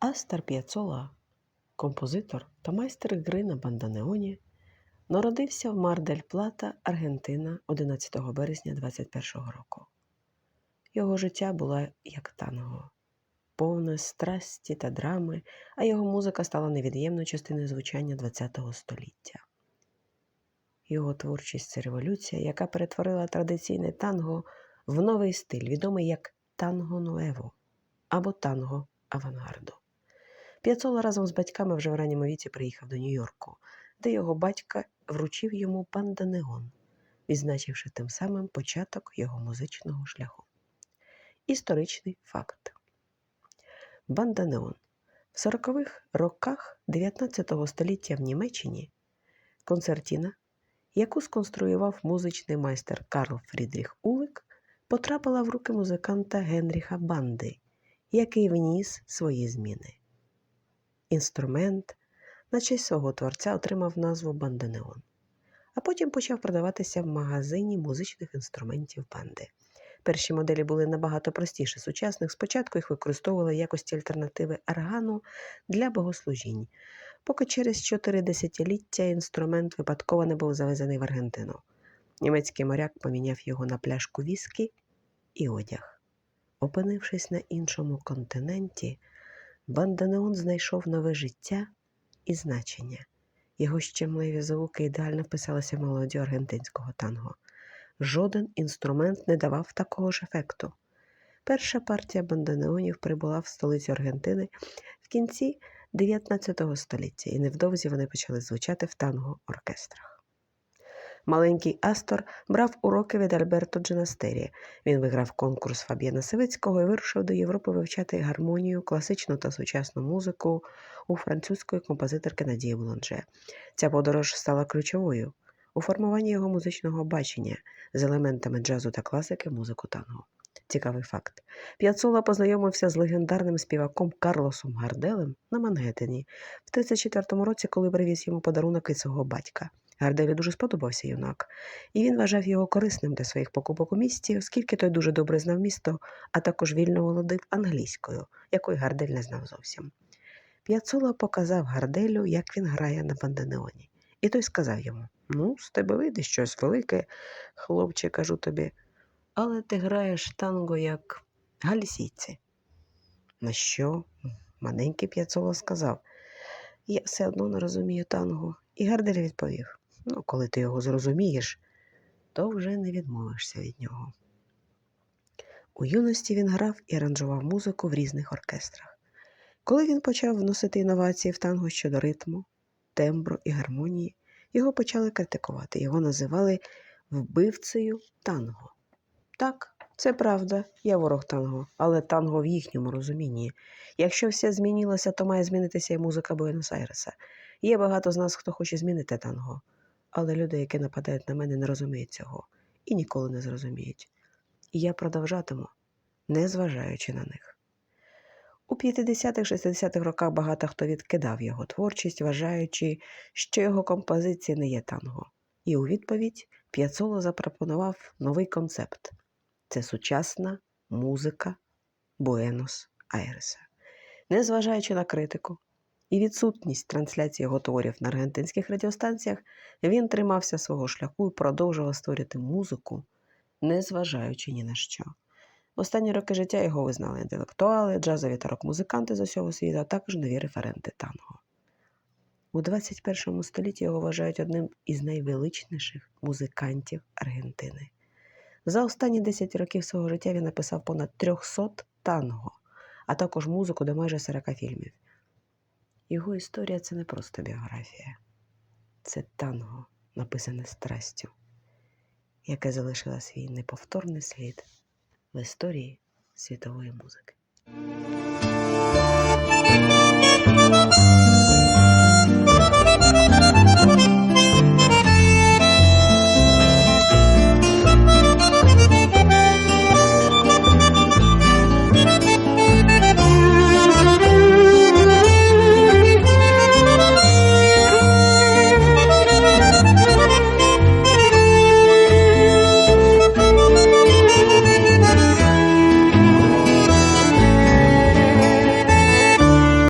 Астар П'яцола, композитор та майстер гри на банданеоні, народився в Мар-дель-Плата, Аргентина 11 березня 21 року. Його життя було як танго, повне страсті та драми, а його музика стала невід'ємною частиною звучання ХХ століття. Його творчість це революція, яка перетворила традиційне танго в новий стиль, відомий як танго нуево або танго авангарду. П'яцола разом з батьками вже в ранньому віці приїхав до Нью-Йорку, де його батька вручив йому банданеон, відзначивши тим самим початок його музичного шляху. Історичний факт. Банданеон. В 40-х роках 19 століття в Німеччині концертіна, яку сконструював музичний майстер Карл Фрідріх Улик, потрапила в руки музиканта Генріха Банди, який вніс свої зміни. Інструмент на честь свого творця отримав назву Банданеон, а потім почав продаватися в магазині музичних інструментів банди. Перші моделі були набагато простіші сучасних. Спочатку їх використовували в якості альтернативи органу для богослужінь, поки через чотири десятиліття інструмент випадково не був завезений в Аргентину. Німецький моряк поміняв його на пляшку віскі і одяг. Опинившись на іншому континенті, Банданеон знайшов нове життя і значення. Його щемливі звуки ідеально вписалися в мелодію аргентинського танго. Жоден інструмент не давав такого ж ефекту. Перша партія банданеонів прибула в столицю Аргентини в кінці 19 століття, і невдовзі вони почали звучати в танго-оркестрах. Маленький Астор брав уроки від Альберто Дженастері. Він виграв конкурс Фаб'єна Савицького і вирушив до Європи вивчати гармонію, класичну та сучасну музику у французької композиторки Надії Буланже. Ця подорож стала ключовою у формуванні його музичного бачення з елементами джазу та класики музику танго. Цікавий факт. П'яцола познайомився з легендарним співаком Карлосом Гарделем на Мангеттені в 34-му році, коли привіз йому подарунок від свого батька. Гарделю дуже сподобався юнак, і він вважав його корисним для своїх покупок у місті, оскільки той дуже добре знав місто, а також вільно володив англійською, якої Гардель не знав зовсім. П'яцола показав Гарделю, як він грає на банденеоні, і той сказав йому: Ну, з тебе вийде щось велике, хлопче, кажу тобі, але ти граєш танго як галісійці. На що маленький П'яцола сказав: Я все одно не розумію танго. І Гардель відповів: Ну, коли ти його зрозумієш, то вже не відмовишся від нього. У юності він грав і аранжував музику в різних оркестрах. Коли він почав вносити інновації в танго щодо ритму, тембру і гармонії, його почали критикувати. Його називали вбивцею танго. Так, це правда, я ворог танго, але танго в їхньому розумінні. Якщо все змінилося, то має змінитися і музика Буенос-Айреса. Є багато з нас, хто хоче змінити танго, але люди, які нападають на мене, не розуміють цього і ніколи не зрозуміють. І я продовжатиму, незважаючи на них. У 50-60-х роках багато хто відкидав його творчість, вважаючи, що його композиції не є танго. І у відповідь П'яцоло запропонував новий концепт це сучасна музика Буенос-Айреса. Незважаючи на критику і відсутність трансляції його творів на аргентинських радіостанціях, він тримався свого шляху і продовжував створювати музику, незважаючи ні на що. Останні роки життя його визнали інтелектуали, джазові та рок-музиканти з усього світу, а також нові референти танго. У 21 столітті його вважають одним із найвеличніших музикантів Аргентини. За останні 10 років свого життя він написав понад 300 танго, а також музику до майже 40 фільмів. Його історія це не просто біографія, це танго, написане страстю, яке залишило свій неповторний слід в історії світової музики.